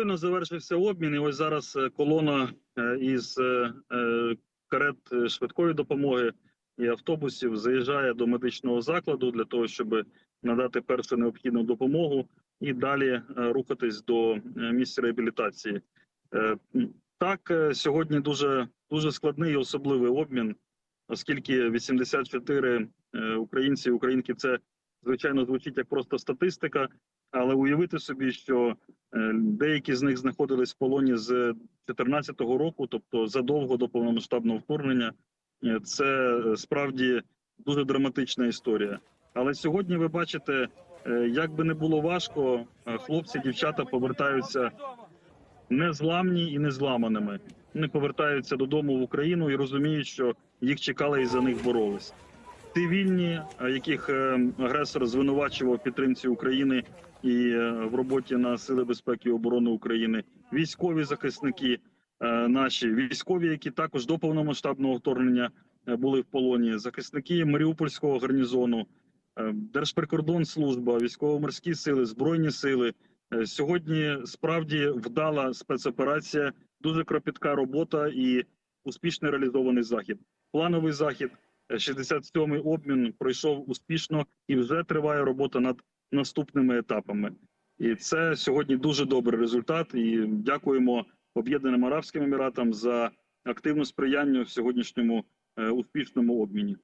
Щойно завершився обмін, і ось зараз е, колона е, із е, карет швидкої допомоги і автобусів заїжджає до медичного закладу для того, щоб надати першу необхідну допомогу і далі рухатись до місця реабілітації. Так, сьогодні дуже дуже складний і особливий обмін, оскільки 84 е, українці і українки це звичайно звучить як просто статистика, але уявити собі, що Деякі з них знаходились в полоні з 2014 року, тобто задовго до повномасштабного вторгнення. Е, Це е, справді дуже драматична історія. Але сьогодні ви бачите, е, як би не було важко, е, хлопці, дівчата повертаються незламні і незламаними. Вони повертаються додому в Україну і розуміють, що їх чекали і за них боролись. Цивільні, е, яких е, агресор звинувачував в підтримці України і е, в роботі на сили безпеки і оборони України, військові захисники наші, військові, які також до повномасштабного вторгнення були в полоні, захисники Маріупольського гарнізону, Держприкордонслужба, військово-морські сили, збройні сили. Сьогодні справді вдала спецоперація, дуже кропітка робота і успішно реалізований захід. Плановий захід, 67-й обмін пройшов успішно і вже триває робота над наступними етапами. І це сьогодні дуже добрий результат. І дякуємо Об'єднаним Арабським Еміратам за активне сприяння в сьогоднішньому е, успішному обміні.